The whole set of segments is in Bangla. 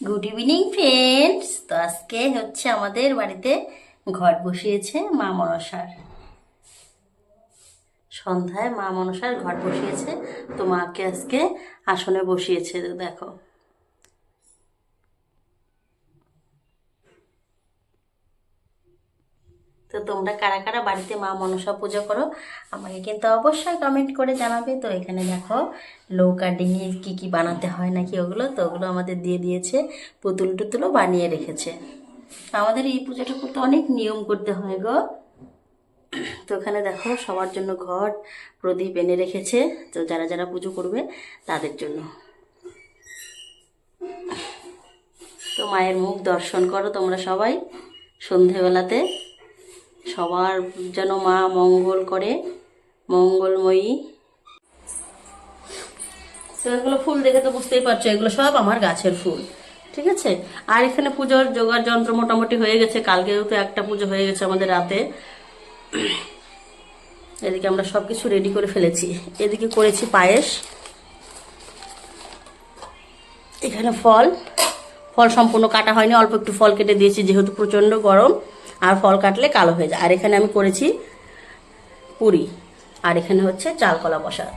গুড ইভিনিং ফ্রেন্ডস তো আজকে হচ্ছে আমাদের বাড়িতে ঘর বসিয়েছে মা মনসার। সন্ধ্যায় মা মনসার ঘর বসিয়েছে, তো মাকে আজকে আসনে বসিয়েছে, দেখো। তো তোমরা কারা কারা বাড়িতে মা মনসা পুজো করো, আমাকে কিন্তু অবশ্যই কমেন্ট করে জানাবে। তো এখানে দেখো, লৌকা ডিঙি কী কী বানাতে হয় নাকি ওগুলো, তো ওগুলো আমাদের দিয়ে দিয়েছে, পুতুল টুতুলও বানিয়ে রেখেছে। আমাদের এই পুজোটা করতে অনেক নিয়ম করতে হয় গো। তো ওখানে দেখো, সবার জন্য ঘট, প্রদীপ এনে রেখেছে। তো যারা যারা পুজো করবে, তাদের জন্য। তো মায়ের মুখ দর্শন করো তোমরা সবাই সন্ধেবেলাতে। সবার যেন মা মঙ্গল করে, মঙ্গলময়ী। এগুলো ফুল দেখে তো বুঝতেই পারছ, এগুলো সব আমার গাছের ফুল, ঠিক আছে? আর এখানে পুজোর জোগাড় যন্ত্র মোটামুটি হয়ে গেছে, কালকেও তো একটা পুজো হয়ে গেছে আমাদের রাতে। এদিকে আমরা সব কিছু রেডি করে ফেলেছি। এদিকে করেছি পায়েস। এখানে ফল। ফল সম্পূর্ণ কাটা হয়নি, অল্প একটু ফল কেটে দিয়েছি, যেহেতু প্রচণ্ড গরম। আর ফল কাটলে কালো হয়ে যায়। আর এখানে আমি করেছি পুরি। আর এখানে হচ্ছে চালকলা প্রসাদ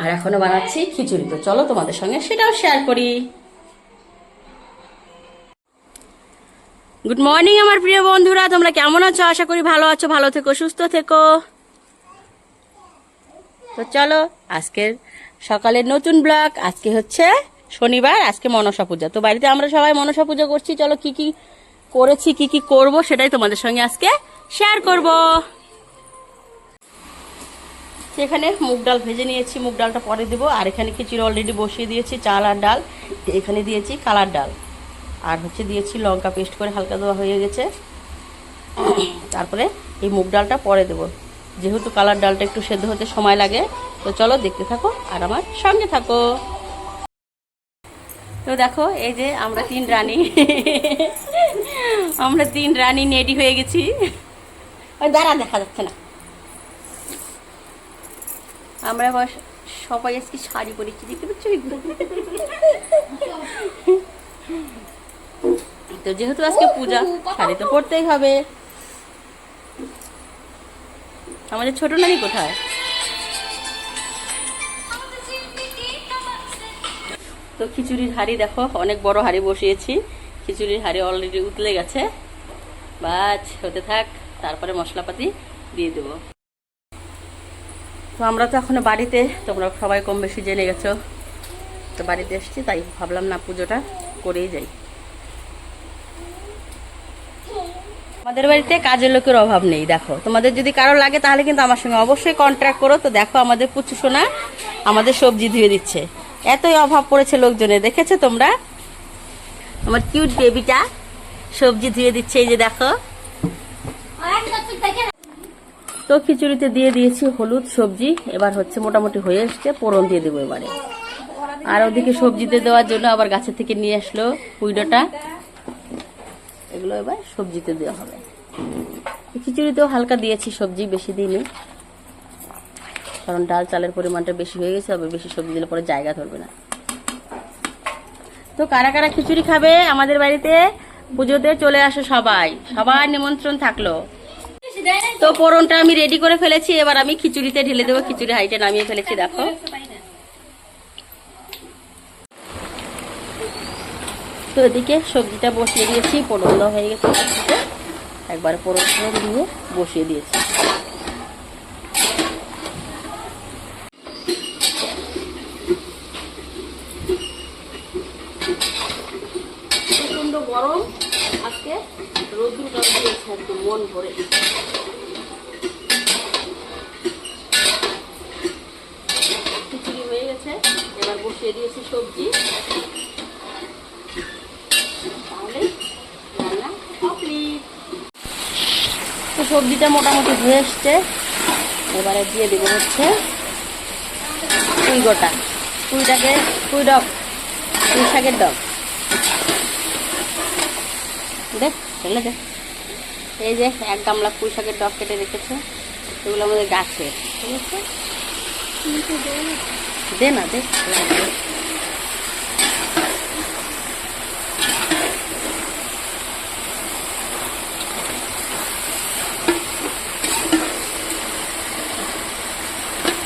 আর এখনও বানাচ্ছি খিচুড়ি। তো চলো তোমাদের সঙ্গে সেটাও শেয়ার করি। গুড মর্নিং আমার প্রিয় বন্ধুরা। তোমরা কেমন আছো? আশা করি ভালো আছো, ভালো থেকো, সুস্থ থেকো। তো চলো আজকের সকালের নতুন ব্লগ। আজকে হচ্ছে শনিবার, আজকে মনসা পূজা। তো বাড়িতে আমরা সবাই মনসা পূজা করছি। চলো কি কি করেছি, কি কি করব সেটাই তোমাদের সঙ্গে আজকে শেয়ার করব। এখানে মুগ ডাল ভেজে নিয়েছি, মুগ ডালটা পরে দেবো। আর এখানে খিচুড়ি অলরেডি বসিয়ে দিয়েছি, চাল আর ডাল। এখানে দিয়েছি কালার ডাল। আর হচ্ছে দিয়েছি লঙ্কা পেস্ট করে হালকা দেওয়া হয়ে গেছে। তারপরে এই মুগ ডালটা পরে দেবো। যেহেতু কালার ডালটা একটু সেদ্ধ হতে সময় লাগে, তো চলো দেখতে থাকো আর আমার সঙ্গে থাকো। তো দেখো এই যে আমরা তিন রানী। আমরা তিন রানী নেডি হয়ে গেছি। ওই দাঁড়া দেখা যাচ্ছে না। আমরা সবাই আজকে শাড়ি পরেছি দেখতে পাচ্ছ তো যেহেতু আজকে পূজা শাড়ি তো পরতেই হবে। আমাদের ছোট নানি কোথায়? তো খিচুড়ির হাঁড়ি দেখো, অনেক বড় হাঁড়ি বসিয়েছি। খিচুড়ির হাঁড়ি অলরেডি উতলে গেছে। বাস হতে থাক, তারপরে মশলাপাতি দিয়ে দেবো। তো আমরা তো এখনও বাড়িতে, তোমরা সবাই কম বেশি জেনে গেছো। তো বাড়িতে এসেছি, তাই ভাবলাম না পুজোটা করেই যাই। আমাদের বাড়িতে কাজের লোকের অভাব নেই, দেখো। তোমাদের যদি কারও লাগে, তাহলে কিন্তু আমার সঙ্গে অবশ্যই কন্ট্রাক্ট করো। তো দেখো আমাদের পুচু সোনা আমাদের সবজি ধুয়ে দিচ্ছে। এতই অভাব পড়েছে লোকজনে দেখেছ তোমরা? আমার কিউট বেবিটা সবজি ধুয়ে দিচ্ছে, এই যে দেখো। তো খিচুড়িতে দিয়ে দিয়েছি হলুদ সবজি, এবার হচ্ছে মোটামুটি হয়ে এসছে পোড়ন দিয়ে দেবো এবারে। আর ওদিকে সবজিতে দেওয়ার জন্য আবার গাছের থেকে নিয়ে আসলো কুইডোটা এগুলো এবার সবজিতে দেওয়া হবে। খিচুড়িতেও হালকা দিয়েছি সবজি, বেশি দিইনি। কারণ ডাল চালের পরিমাণটা বেশি হয়ে গেছে, আবার বেশি সবজি দিলে পরে জায়গা ধরবে না। তো কারা কারা খিচুড়ি খাবে আমাদের বাড়িতে, পুজোতে চলে আসো সবাই। সবার নিমন্ত্রণ থাকল। তো পোড়নটা আমি রেডি করে ফেলেছি, এবার আমি খিচুড়িতে ঢেলে দেবো, খিচুড়ি হাইটে নামিয়ে ফেলেছি, দেখো। তো এদিকে সবজিটা বসিয়ে দিয়েছি পোড়ন দেওয়া হয়ে গেছে একবার ফোড়ন দিয়ে বসিয়ে দিয়েছি। প্রচণ্ড গরম। আজকে রোদ্রুটা দিয়েছে একদম মন ভরে খিচুড়ি হয়ে গেছে, এবার বসিয়ে দিয়েছি সবজি। তাহলে রান্না তো সবজিটা মোটামুটি হয়ে এসছে। এবারে দিয়ে দেবো হচ্ছে পুঁই গোটা পুঁইটাকে পুঁই শাকের ডগ। দেখ ফেলে দেখ। এই যে, এক গামলা পুঁই শাকের ডগ কেটে রেখেছে। এগুলো আমাদের গাছের দে না দেখ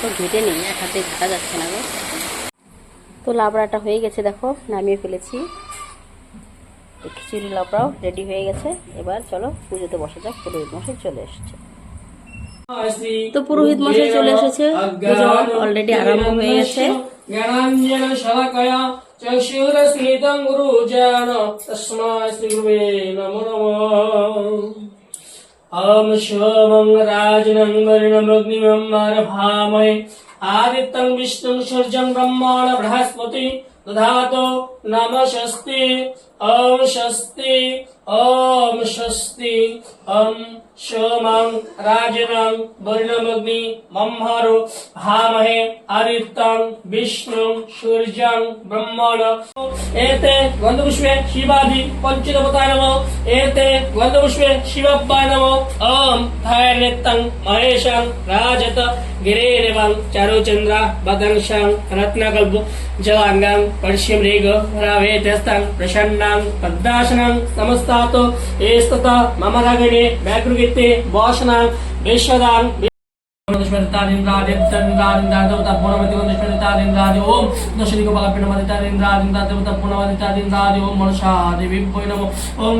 তো ঘেটে নিই, এক হাতে ঘাটা যাচ্ছে না গো। তো লাবড়াটা হয়ে গেছে, দেখো, নামিয়ে ফেলেছি। খিচুড়ি লাবড়াও রেডি হয়ে গেছে। এবার চলো, পুজোতে বসে যাক, পুরোহিত মশাই চলে এসেছে। তো পুরোহিত মশাই চলে এসেছে অলরেডি আরম্ভ হয়ে গেছে। জ্ঞানাঞ্জন শলাকয়া চক্ষুরস্মিতং গুরুজন তস্মাই শ্রী গুরুবে নমো নমঃ ওম সোমং রাজনং বরিণমগ্নিমং ओम स्वस्ति ओम स्वस्ति ओम अं, सोमं राजनं, वर्णमग्नि ब्रह्मरो हामहे, आदित्यं, विष्णुं, सूर्यं, ब्रह्मण। एते गन्धपुष्पे शिवादि पञ्चदेवता नमो एते गन्धपुष्पे शिवप्पा नमो अं, ॐ धैर्यत्तं महेशं, राजत, गिरेरवं, चारुचन्द्र भदंशं रत्नकल्प परशिम पश्चिमरेग रावेतस्तं प्रसन्ना। ಕ್ಷೇತ್ರಂ ತದ್ದಾಶನಂ ಸಮಸ್ತಾತು ಏಸ್ತತ ಮಮ ರಗಣೆ ವ್ಯಾಕೃಗಿತ್ತೆ ಭಾಷಣಂ ವಿಶ್ವದಾಂ ಓಂ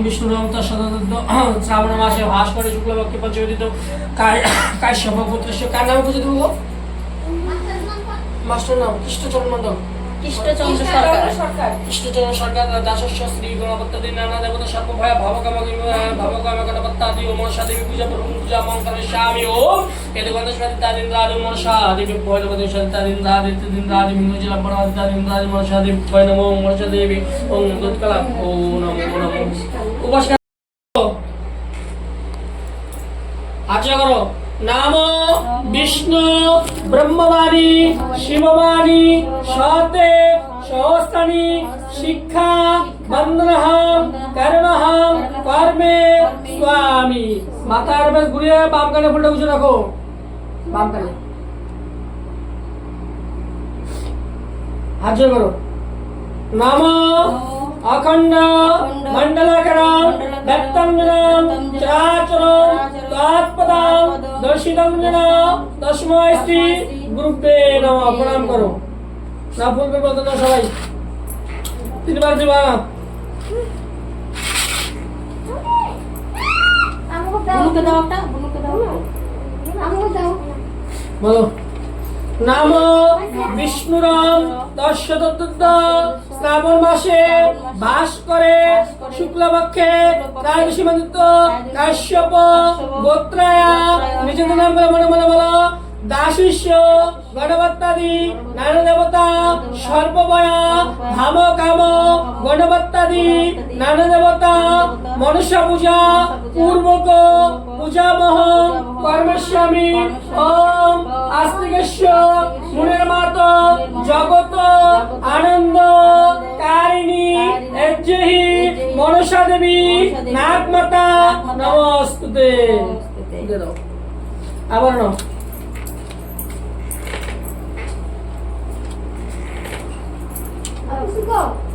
কৃষ্ণচন্দ্র সরকার কৃষ্ণচন্দ্র সরকার দাসস্য শ্রী গণপত্যাদি নানা দেবতা সর্বভয় ভাবকাম ভাবকাম গণপত্যাদি ও মনসা দেবী পূজা পূজা মন্ত্র স্বামী ওম এতে গণেশ্বরী তাদিন্দ্রাদি মনসা দেবী ভয় গণেশ্বরী তাদিন্দ্রাদি তাদিন্দ্রাদি মিনুজি লম্বনাদি তাদিন্দ্রাদি মনসা দেবী ভয় নমো মনসা দেবী ওম দুৎকলা ও নমো নমো আচ্ছা করো নাম বিষ্ণু ব্রহ্মবাণী শিববাণী সতে সহস্রাণী শিক্ষা বন্দনহম কর্মহম কর্মে স্বামী মাথার বেশ ঘুরিয়ে বাম কানে ফুলটা গুছে রাখো। বাম কানে। হাত করো। নম অখণ্ড মণ্ডলাকারম দত্তঞ্জনম চরাচরম তৎপদম দর্শিতম যেন তস্ময় শ্রী গুরুপে নম প্রণাম করো না ফুলবে বলতো না সবাই তিনবার দিবা বুনুকে দাও একটা বুনুকে দাও বলো নাম বিষ্ণুরাম দশদত্ত শ্রাবণ মাসে বাস করে শুক্লপক্ষে তার সীমান্ত কাশ্যপ, গোত্রায়া নিজেদের নাম বলে মনে মনে বলো দাসিষ্য গণপত্যাদি নানা দেবতা সর্বময়া ধাম কাম গণপত্যাদি নানা দেবতা মনুষ্য পূজা পূর্বক পূজামহ কর্মস্বামী ওম আস্তিকেশ্ব মুনের মাত জগত আনন্দ কারিণী এজ্জহি মনসা দেবী নাগ মাতা নমস্তুতে। আবার নাও। Let's go.